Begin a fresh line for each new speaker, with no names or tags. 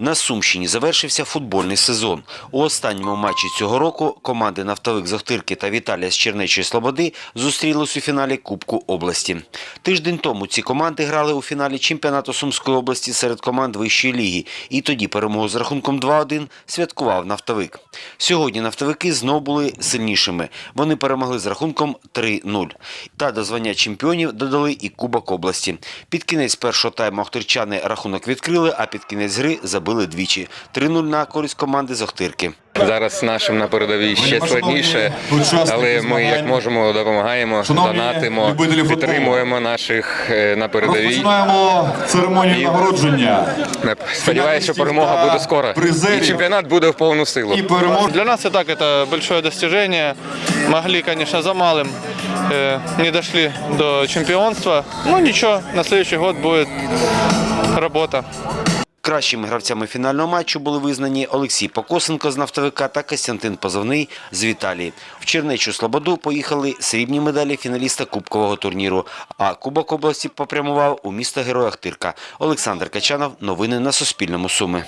На Сумщині завершився футбольний сезон. У останньому матчі цього року команди Нафтовик з Охтирки та Віталія з Чернечої Слободи зустрілись у фіналі Кубку області. Тиждень тому ці команди грали у фіналі чемпіонату Сумської області серед команд вищої ліги. І тоді перемогу з рахунком 2-1 святкував Нафтовик. Сьогодні нафтовики знов були сильнішими. Вони перемогли з рахунком 3-0. Та до звання чемпіонів додали і Кубок області. Під кінець першого тайму охтирчани рахунок відкрили, а під кінець гри забили двічі. 3-0 на користь команди з Охтирки.
Зараз нашим на передовій ще складніше, але ми як можемо допомагаємо,
Шановні
донатимо,
любителі футболу.
підтримуємо наших е, на передовій.
Розпочинаємо церемонію нагородження.
Сподіваюся, що перемога буде скоро.
Призерів.
І чемпіонат буде в повну силу.
І перемог.
Для нас и так это большое достижение. Могли, конечно, за малым э, не дошли до чемпионства. Ну ничего, на следующий год будет работа.
Кращими гравцями фінального матчу були визнані Олексій Покосенко з нафтовика та Костянтин Позовний з Віталії. В Чернечу Слободу поїхали срібні медалі фіналіста Кубкового турніру. А Кубок області попрямував у місто Героя Ахтирка. Олександр Качанов. Новини на Суспільному. Суми.